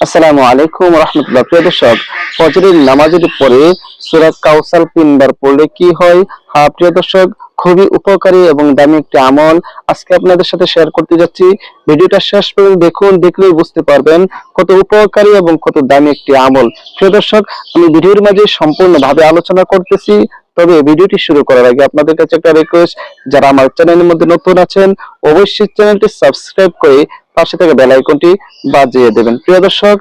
আসসালামু আলাইকুম রহমতুল্লাহ। প্রিয় দর্শক, ফজরের নামাজের পরে সূরা কাউসার তিনবার পড়লে কি হয়? হ্যাঁ প্রিয় দর্শক, খুবই উপকারী এবং দামি একটি আমল। আজকে আপনাদের সাথে শেয়ার করতে যাচ্ছি। ভিডিওটা শেষ পর্যন্ত দেখুন, দেখলেই বুঝতে পারবেন কত উপকারী এবং কত দামি একটি আমল। প্রিয় দর্শক, আমি ভিডিওর মাঝে সম্পূর্ণভাবে আলোচনা করতেছি, তবে ভিডিওটি শুরু করার আগে আপনাদের কাছে একটা রিকোয়েস্ট যারা আমার চ্যানেলের মধ্যে নতুন আছেন, অবশ্যই চ্যানেলটি সাবস্ক্রাইব করে পাশে থেকে বেল আইকনটি বাজিয়ে দেবেন। প্রিয় দর্শক,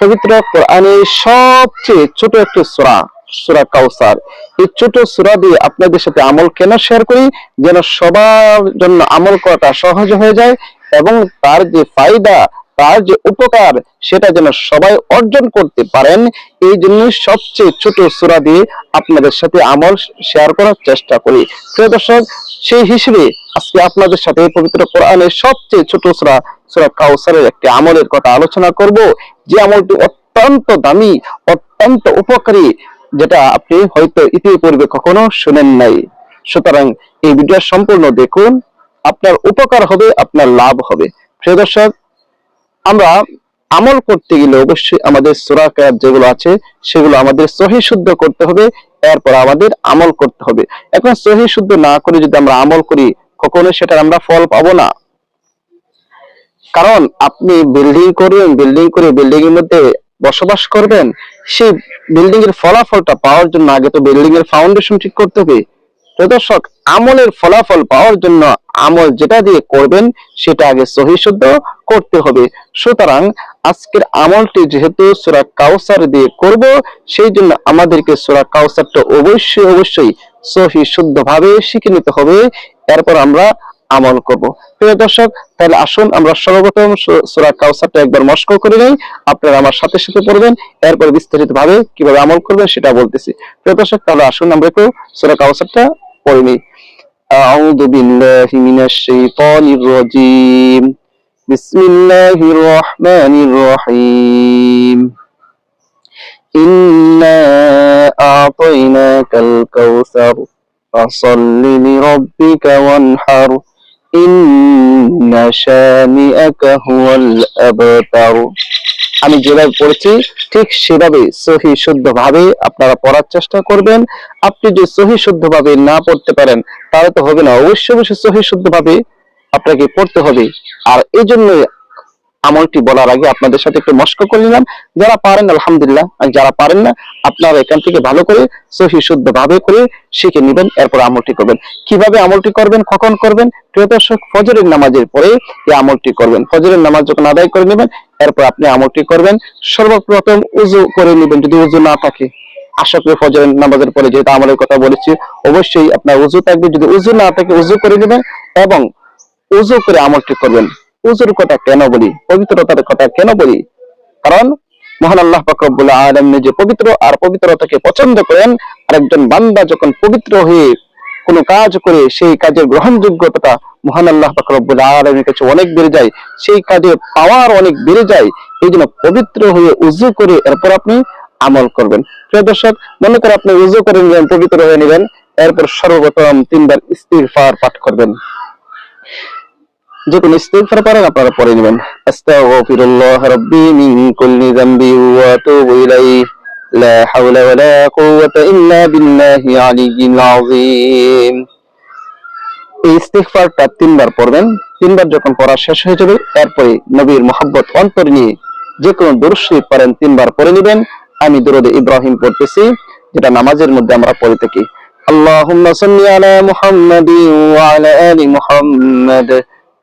পবিত্র কোরআনের সবচেয়ে ছোট একটি সূরা সূরা কাউসার এই ছোট সূরা দিয়ে আপনাদের সাথে আমল কেন শেয়ার করি? যেন সবার জন্য আমল করাটা সহজ হয়ে যায় এবং তার যে ফায়দা, তার যে উপকার, সেটা যেন সবাই অর্জন করতে পারেন। এই জন্য সবচেয়ে ছোট সূরা দিয়ে আপনাদের সাথে আমল শেয়ার করার চেষ্টা করি। প্রিয় দর্শক সেই হিসেবে আজকে আপনাদের সাথে পবিত্র কোরআনের সবচেয়ে ছোট সূরা সূরা কাউসারের একটি আমলের কথা আলোচনা করব। যে আমলটি অত্যন্ত দামি, অত্যন্ত উপকারী, যেটা আপনি হয়তো ইতিপূর্বে কখনো শুনেন নাই। সুতরাং এই ভিডিও সম্পূর্ণ দেখুন। আপনার উপকার হবে, আপনার লাভ হবে। প্রিয় দর্শক, আমরা আমল করতে গেলে অবশ্যই আমাদের সূরা কায়াত যেগুলো আছে, সেগুলো আমাদের সহি শুদ্ধ করতে হবে। এরপর আমাদের আমল করতে হবে। এখন সহি শুদ্ধ না করে যদি আমরা আমল করি কখনো সেটার আমরা ফল পাবো না। কারণ আপনি বিল্ডিং করবেন বিল্ডিং করে বিল্ডিং এর মধ্যে বসবাস করবেন, সেই বিল্ডিং এর ফলাফলটা পাওয়ার জন্য আগে তো বিল্ডিং এর ফাউন্ডেশন ঠিক করতে হবে। দর্শক, আমলের ফলাফল পাওয়ার জন্য আমল যেটা দিয়ে করবেন, সেটা আগে সহি শুদ্ধ করতে হবে। সুতরাং আজকের আমলটি যেহেতু সূরা কাউসার দিয়ে করব, সেই জন্য আমাদেরকে সূরা কাউসারটা অবশ্যই অবশ্যই সহি শুদ্ধ ভাবে শিখে নিতে হবে। এরপর আমরা আমল করব। প্রিয় দর্শক, তাহলে আসুন আমরা সর্বপ্রথম সূরা কাউসারটা একবার মস্ক করে নেই। আপনারা আমার সাথে সাথে পড়বেন। এরপর বিস্তারিত ভাবে কীভাবে আমল করবেন সেটা বলতেছি। প্রিয় দর্শক, তাহলে আসুন আমরা একটু সূরা কাউসারটা পড়ে নিই। আউযু বিল্লাহি মিনাশ শাইতানির রাজীম বিসমিল্লাহির রহমানির রহিম إنا أعطيناك الكوثر فصل لربك وانحر إن شانئك هو الأبتر আমি যেভাবে পড়েছি ঠিক সেভাবে সহি শুদ্ধ ভাবে আপনারা পড়ার চেষ্টা করবেন আপনি যদি সহি শুদ্ধ ভাবে না পড়তে পারেন তাহলে তো হবে না অবশ্যই অবশ্যই সহি শুদ্ধ ভাবে আপনাকে পড়তে হবে। আর এই জন্য আমলটি বলার আগে আপনাদের সাথে একটু মস্ক করে নিলাম। যারা পারেন, আলহামদুলিল্লাহ, আর যারা পারেন না, আপনারা এখান থেকে ভালো করে সহি শুদ্ধ ভাবে করে শিখে নেবেন, এরপর আমলটি করবেন। কীভাবে আমলটি করবেন, কখন করবেন? প্রিয় দর্শক, ফজরের নামাজের পরে এই আমলটি করবেন। ফজরের নামাজ যখন আদায় করে নেবেন, এরপর আপনি আমলটি করবেন। সর্বপ্রথম উজু করে নেবেন, যদি উজু না থাকে। আশা করি ফজরের নামাজের পরে যেহেতু আমলের কথা বলেছি, অবশ্যই আপনার উজু থাকবে। যদি উজু না থাকে, উজু করে নেবেন এবং উজু করে আমলটি করবেন। উজুর কথা কেন বলি? পবিত্রতার কথা কেন বলি? কারণ মহান আল্লাহ পাক রব্বুল আলামিন যে পবিত্র আর পবিত্রতাকে পছন্দ করেন। আর একজন বান্দা যখন পবিত্র হয়ে কোনো কাজ করে, সেই কাজের গ্রহণযোগ্যতা মহান আল্লাহ পাক রব্বুল আলামিনের কাছে অনেক বেড়ে যায়। সেই কাজে পাওয়ার অনেক বেড়ে যায়। এই জন্য পবিত্র হয়ে উজু করে এরপর আপনি আমল করবেন। প্রিয় দর্শক, মনে করে আপনি উজু করে নিলেন পবিত্র হয়ে নেবেন। এরপর সর্বপ্রথম তিনবার ইস্তিগফার পাঠ করবেন। যে কোনো ইস্তেফার পারেন আপনারা পরে নেবেন। তিনবার পড়বেন। তিনবার যখন পড়া শেষ হয়ে যাবে এরপরে নবীর অন্তর নিয়ে যে কোনো পারেন, তিনবার পড়ে নেবেন। আমি দুরুদ ইব্রাহিম পড়তেছি, যেটা নামাজের মধ্যে আমরা পড়ে থাকি। আল্লাহ সাল্লি আলা মুহাম্মাদি ওয়া আলা আলি মুহাম্মাদ।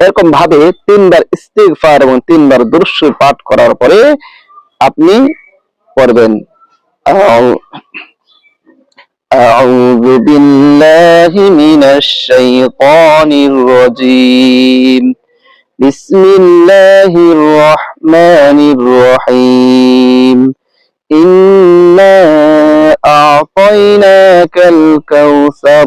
এরকম ভাবে তিনবার ইস্তিগফার এবং তিনবার দুরূদ পাঠ করার পরে আপনি পড়বেন আউ- أعوذ بالله من الشيطان الرجيم بسم الله الرحمن الرحيم إنا الكوثر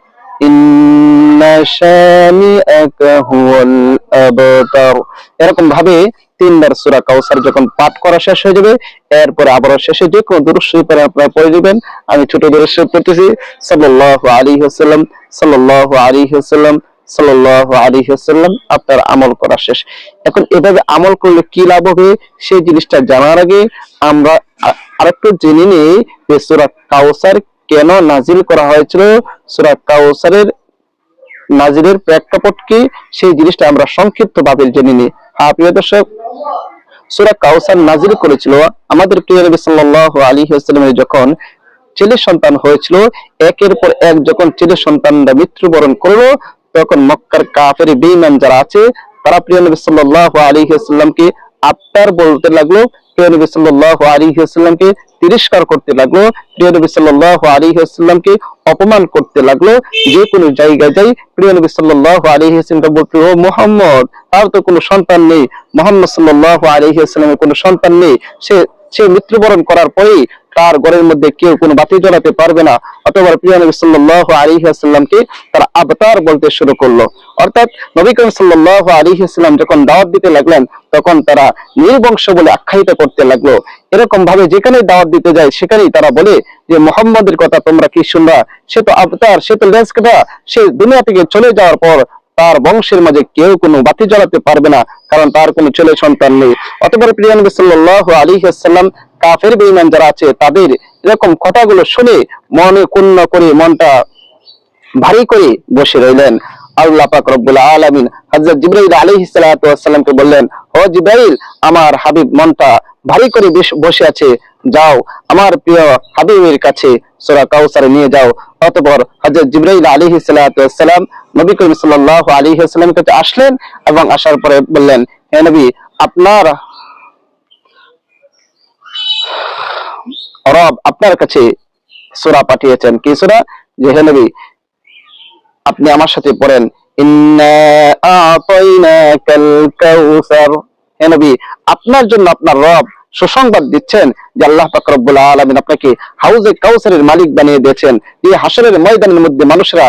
এরকম ভাবে তিনবার সুরা কাউসার যখন পাঠ করা শেষ হয়ে যাবে, এরপরে আবার শেষে যে কোনো দুরুশ্বরী পরে আপনারা পড়ে দিবেন আমি ছোট দুরুশ্বর পড়তেছি। সাল্লাহ আলী হাসাল্লাম সাল্লাহ আলী হাসাল্লাম সাল্লাহ আলী হাসাল্লাম আপনার আমল করা শেষ। এখন এভাবে আমল করলে কি লাভ হবে? সেই জিনিসটা জানার আগে আমরা আরেকটু জেনে নিই যে সুরা কাউসার কেন নাজিল করা হয়েছিল? সূরা কাউসারের নাজিলের প্রেক্ষাপট কি? সেই জিনিসটা আমরা সংক্ষিপ্ত ভাবে জেনে নিই। হ্যাঁ প্রিয় দর্শক, সূরা কাউসার নাজিল করেছিল আমাদের প্রিয় নবী সাল্লাল্লাহু আলাইহি ওয়াসাল্লামের যখন ছেলে সন্তান হয়েছিল, একের পর এক যখন ছেলে সন্তানরা মৃত্যুবরণ করল, তখন মক্কার কাফের বেঈমান যারা আছে, তারা প্রিয় নবী সাল্লাল্লাহু আলাইহি ওয়াসাল্লামকে আত্মার বলতে লাগল, প্রিয় নবী তিরস্কার করতে লাগল, প্রিয় নবী অপমান করতে লাগল, যে কোনো জায়গায় যাই, প্রিয় নবী বলতো ও মুহাম্মদ, তার তো কোনো সন্তান নেই, মুহাম্মদ সাল্লাল্লাহু আলাইহি কোনো সন্তান নেই, সে সে মৃত্যুবরণ করার পরেই তার ঘরের মধ্যে কেউ কোনো বাতি জ্বালাতে পারবে না। অথবা প্রিয় নবী সাল্লাল্লাহু আলাইহি ওয়াসাল্লামকে তারা আবতার বলতে শুরু করল। অর্থাৎ নবী করিম সাল্লাল্লাহু আলাইহি ওয়াসাল্লাম যখন দাওয়াত দিতে লাগলেন, তখন তারা নির্বংশ বলে আখ্যায়িত করতে লাগল। এরকম ভাবে যেখানে দাওয়াত দিতে যায়, সেখানেই তারা বলে যে, মোহাম্মদের কথা তোমরা কি শুনবা? সে তো আবতার, সে তো লেজ সে দুনিয়া থেকে চলে যাওয়ার পর তার বংশের মাঝে কেউ কোনো বাতি জ্বালাতে পারবে না, কারণ তার কোনো ছেলে সন্তান নেই। অতপর প্রিয় সাল্লাহ আলী হাসাল্লাম কাফের বেইমান যারা আছে, তাদের এরকম কথাগুলো শুনে মনে কুণ্ণ করে মনটা ভারী করে বসে রইলেন। আল্লাহ বললেন ও জিবরাইল, আমার হাবিব মনটা ভারী করে বসে আছে, যাও, আমার প্রিয় হাবিবের কাছে সূরা কাউসারে নিয়ে যাও। অতঃপর হযরত জিবরাইল আলাইহিস সালাতু নবী করিম সাল্লাল্লাহু আলাইহি ওয়াসাল্লামের কাছে আসলেন এবং আসার পরে বললেন, হে নবী, আপনার রব আপনার কাছে সূরা পাঠিয়েছেন। কি সূরা? যে, হে নবী আপনি আমার সাথে পড়েন। আপনার জন্য আপনার রব সুসংবাদ দিচ্ছেন যে আল্লাহ পাক রব্বুল আলামিন আপনাকে হাউজে কাউসারের মালিক বানিয়ে দিয়েছেন। এই হাসরের ময়দানের মধ্যে মানুষরা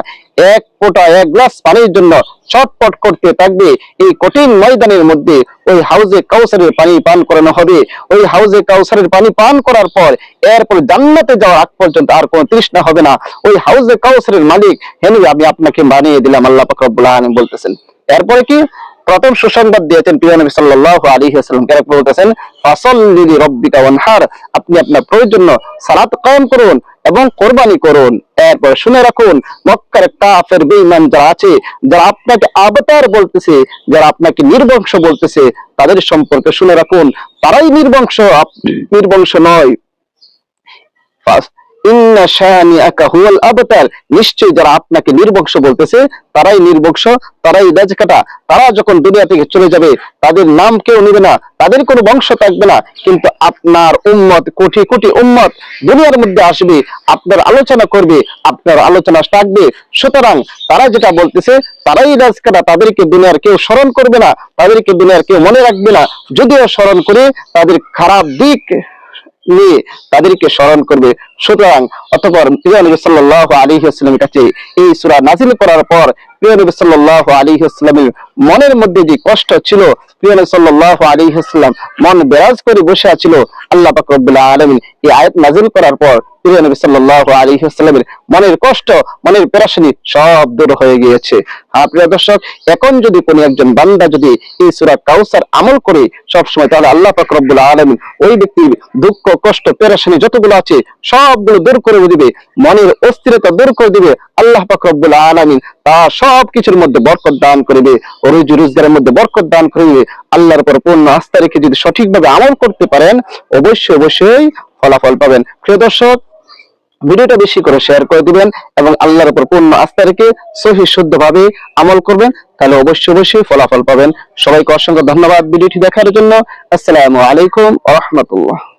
এক ফোঁটা, এক গ্লাস পানির জন্য ছটপট করতে থাকবে। এই কঠিন ময়দানের মধ্যে ওই হাউজে কাউসারের পানি পান করানো হবে। ওই হাউজে কাউসারের পানি পান করার পর এরপর জান্নাতে যাওয়ার আগ পর্যন্ত আর কোনো তৃষ্ণা হবে না। ওই হাউজে কাউসারের মালিক হেনু আমি আপনাকে বানিয়ে দিলাম, আল্লাহ পাক রব্বুল আলামিন বলতেছেন। এরপরে কি? প্রথম সুসংবাদ দিয়েছেন প্রিয় নবী সাল্লাল্লাহু আলাইহি ওয়াসাল্লাম। কেন বলতেছেন? ফাসাল্লি লিরাব্বিকা ওয়ানহার। আপনি আপনার প্রয়োজন সালাত কায়েম করুন এবং কোরবানি করুন। এরপর শুনে রাখুন, মক্কার কাফের বেঈমান যারা আছে, যারা আপনাকে আবতার বলতেছে, যারা আপনাকে নির্বংশ বলতেছে, তাদের সম্পর্কে শুনে রাখুন। তারাই নির্বংশ নির্বংশ নয়। যারা আপনাকে বলতেছে, তারাই তারাই তারা যখন দুনিয়া থেকে চলে যাবে, তাদের নাম কেউ না, তাদের কোনো বংশ থাকবে না, কিন্তু আপনার উম্মত, কোটি কোটি উম্মত দুনিয়ার মধ্যে আসবে, আপনার আলোচনা করবে, আপনার আলোচনা থাকবে সুতরাং তারা যেটা বলতেছে, তারাই কাটা তাদেরকে দুনিয়ার কেউ স্মরণ করবে না, তাদেরকে দুনিয়ার কেউ মনে রাখবে না। যদিও স্মরণ করে তাদের খারাপ দিক নিয়ে তাদেরকে স্মরণ করবে। সুতরাং অতঃপর প্রিয় নবী সাল্লাল্লাহু আলাইহি ওয়াসাল্লামের কাছে এই সূরা নাযিল করার পর প্রিয় নবী সাল্লাল্লাহু আলাইহি ওয়াসাল্লামের মনের মধ্যে যে কষ্ট ছিল, প্রিয় নবী সাল্লাল্লাহু আলাইহি ওয়াসাল্লাম মন বেরাজ করে বসে আছিল, আল্লাহ পাক রব্বুল আলামিন এই আয়াত নাযিল করার পর প্রিয় নবী সাল্লাল্লাহু আলাইহি ওয়াসাল্লামের মনের কষ্ট, মনের পেরেশানি সব দূর হয়ে গিয়েছে। হ্যাঁ প্রিয় দর্শক, এখন যদি কোনো একজন বান্দা যদি এই সূরা কাউসার আমল করে, সবসময় তাহলে আল্লাহ পাক রব্বুল আলামিন ওই ব্যক্তির দুঃখ, কষ্ট, পেরেশানি যতগুলো আছে সবগুলো দূর করে দিবে, মনের অস্থিরতা দূর করে দিবে, আল্লাহ পাক রব্বুল আলামিন তা সব কিছুর মধ্যে বরকত দান করবে রুজি রোজগারের মধ্যে বরকত দান করবে। আল্লাহর উপর পূর্ণ আস্থা রেখে যদি সঠিকভাবে আমল করতে পারেন, অবশ্যই অবশ্যই ফলাফল পাবেন। প্রিয় দর্শক, ভিডিওটা বেশি করে শেয়ার করে দিবেন এবং আল্লাহর উপর পূর্ণ আস্থা রেখে সহি, শুদ্ধভাবে আমল করবেন, তাহলে অবশ্যই অবশ্যই ফলাফল পাবেন। সবাইকে অসংখ্য ধন্যবাদ ভিডিওটি দেখার জন্য। আসসালামু আলাইকুম ওয়া রাহমাতুল্লাহ।